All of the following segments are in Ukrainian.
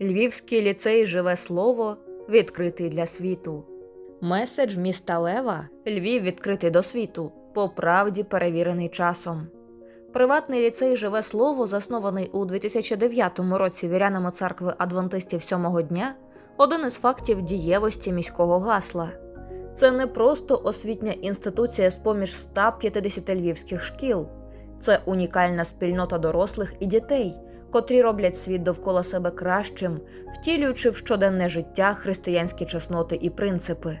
Львівський ліцей Живе слово відкритий для світу. Меседж міста Лева Львів відкритий до світу, по правді перевірений часом. Приватний ліцей Живе слово, заснований у 2009 році вірянами церкви адвентистів сьомого дня, один із фактів дієвості міського гасла. Це не просто освітня інституція з поміж 150 львівських шкіл, це унікальна спільнота дорослих і дітей, котрі роблять світ довкола себе кращим, втілюючи в щоденне життя християнські чесноти і принципи.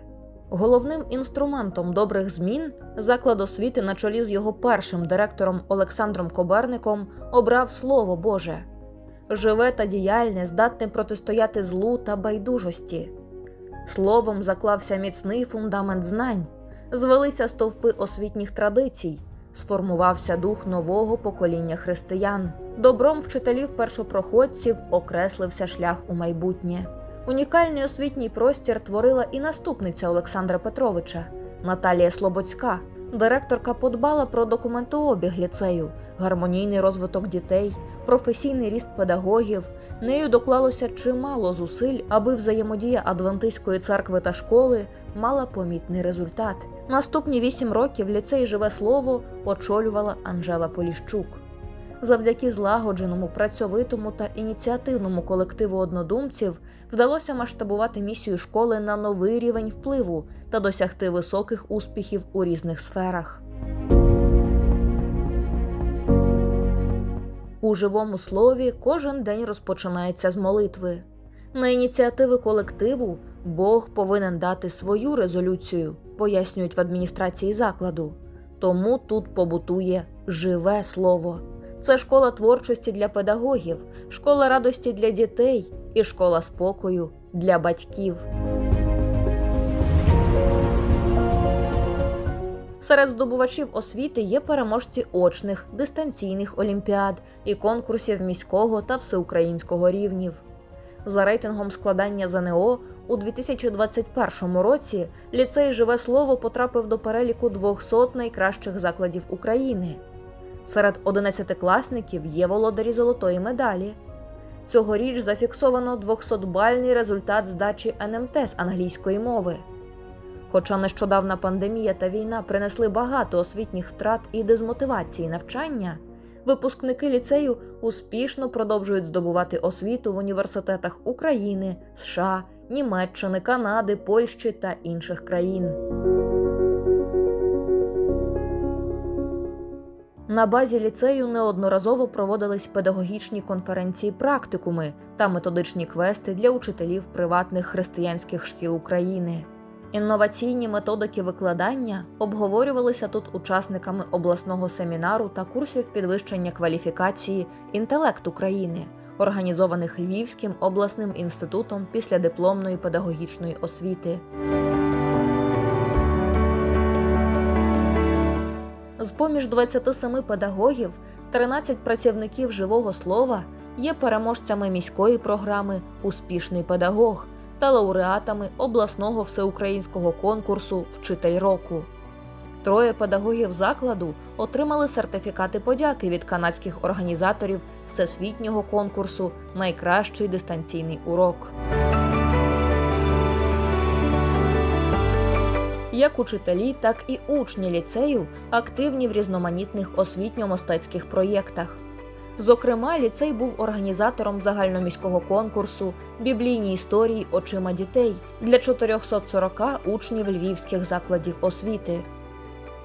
Головним інструментом добрих змін заклад освіти на чолі з його першим директором Олександром Коберником обрав Слово Боже живе та діяльне, здатне протистояти злу та байдужості. Словом заклався міцний фундамент знань, звелися стовпи освітніх традицій, сформувався дух нового покоління християн. Добром вчителів першопроходців окреслився шлях у майбутнє. Унікальний освітній простір творила і наступниця Олександра Петровича Наталія Слободська. Директорка подбала про документообіг ліцею, гармонійний розвиток дітей, професійний ріст педагогів. Нею доклалося чимало зусиль, аби взаємодія Адвентистської церкви та школи мала помітний результат. Наступні вісім років ліцей Живе слово очолювала Анжела Поліщук. Завдяки злагодженому, працьовитому та ініціативному колективу однодумців вдалося масштабувати місію школи на новий рівень впливу та досягти високих успіхів у різних сферах. У живому слові кожен день розпочинається з молитви. На ініціативи колективу Бог повинен дати свою резолюцію, пояснюють в адміністрації закладу. Тому тут побутує живе слово. Це школа творчості для педагогів, школа радості для дітей і школа спокою для батьків. Серед здобувачів освіти є переможці очних, дистанційних олімпіад і конкурсів міського та всеукраїнського рівнів. За рейтингом складання ЗНО у 2021 році ліцей Живе слово потрапив до переліку 200 найкращих закладів України. Серед одинадцятикласників є володарі золотої медалі. Цьогоріч зафіксовано 200-бальний результат здачі НМТ з англійської мови. Хоча нещодавна пандемія та війна принесли багато освітніх втрат і дезмотивації навчання, випускники ліцею успішно продовжують здобувати освіту в університетах України, США, Німеччини, Канади, Польщі та інших країн. На базі ліцею неодноразово проводились педагогічні конференції, практикуми та методичні квести для учителів приватних християнських шкіл України. Інноваційні методики викладання обговорювалися тут учасниками обласного семінару та курсів підвищення кваліфікації інтелект України, організованих Львівським обласним інститутом післядипломної педагогічної освіти. З поміж 27 педагогів 13 працівників живого слова є переможцями міської програми Успішний педагог та лауреатами обласного всеукраїнського конкурсу Вчитель року. Троє педагогів закладу отримали сертифікати подяки від канадських організаторів всесвітнього конкурсу Найкращий дистанційний урок. Як учителі, так і учні ліцею активні в різноманітних освітньо-мистецьких проєктах. Зокрема, ліцей був організатором загальноміського конкурсу Біблійні історії очима дітей для 440 учнів львівських закладів освіти.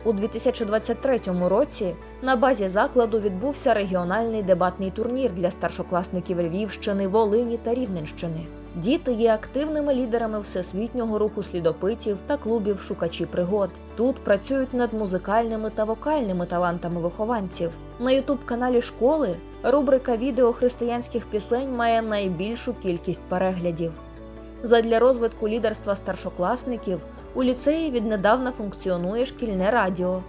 У 2023 році на базі закладу відбувся регіональний дебатний турнір для старшокласників Львівщини, Волині та Рівненщини. Діти є активними лідерами всесвітнього руху слідопитів та клубів шукачі пригод. Тут працюють над музикальними та вокальними талантами вихованців. На ютуб-каналі школи рубрика відео християнських пісень має найбільшу кількість переглядів. Задля розвитку лідерства старшокласників у ліцеї віднедавна функціонує шкільне радіо.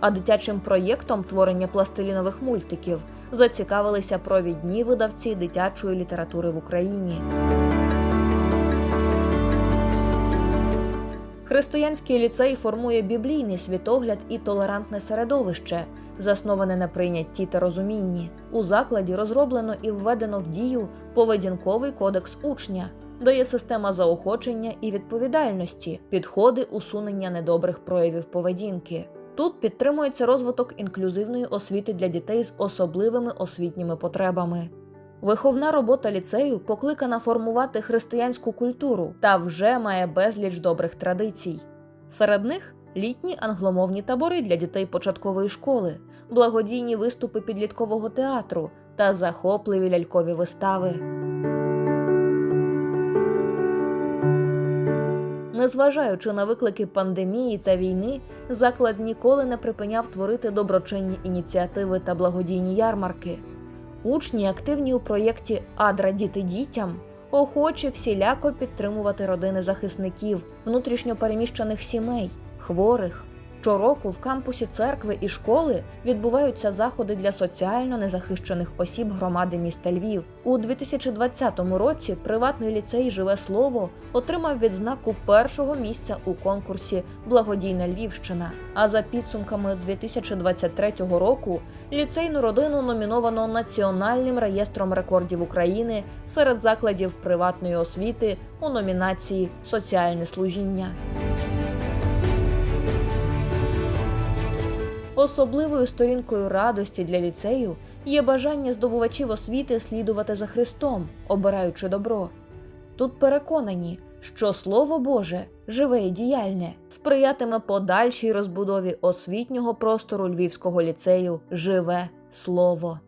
А дитячим проєктом творення пластилінових мультиків зацікавилися провідні видавці дитячої літератури в Україні. Християнський ліцей формує біблійний світогляд і толерантне середовище, засноване на прийнятті та розумінні. У закладі розроблено і введено в дію поведінковий кодекс учня, де є система заохочення і відповідальності, підходи усунення недобрих проявів поведінки. Тут підтримується розвиток інклюзивної освіти для дітей з особливими освітніми потребами. Виховна робота ліцею покликана формувати християнську культуру та вже має безліч добрих традицій. Серед них літні англомовні табори для дітей початкової школи, благодійні виступи підліткового театру та захопливі лялькові вистави. Незважаючи на виклики пандемії та війни, заклад ніколи не припиняв творити доброчинні ініціативи та благодійні ярмарки. Учні активні у проєкті Адра діти дітям, охоче всіляко підтримувати родини захисників, внутрішньопереміщених сімей, хворих. Щороку в кампусі церкви і школи відбуваються заходи для соціально незахищених осіб громади міста Львів. У 2020 році приватний ліцей Живе слово отримав відзнаку першого місця у конкурсі Благодійна Львівщина. А за підсумками 2023 року ліцейну родину номіновано Національним реєстром рекордів України серед закладів приватної освіти у номінації Соціальне служіння. Особливою сторінкою радості для ліцею є бажання здобувачів освіти слідувати за Христом, обираючи добро. Тут переконані, що Слово Боже живе і діяльне, сприятиме подальшій розбудові освітнього простору Львівського ліцею Живе Слово.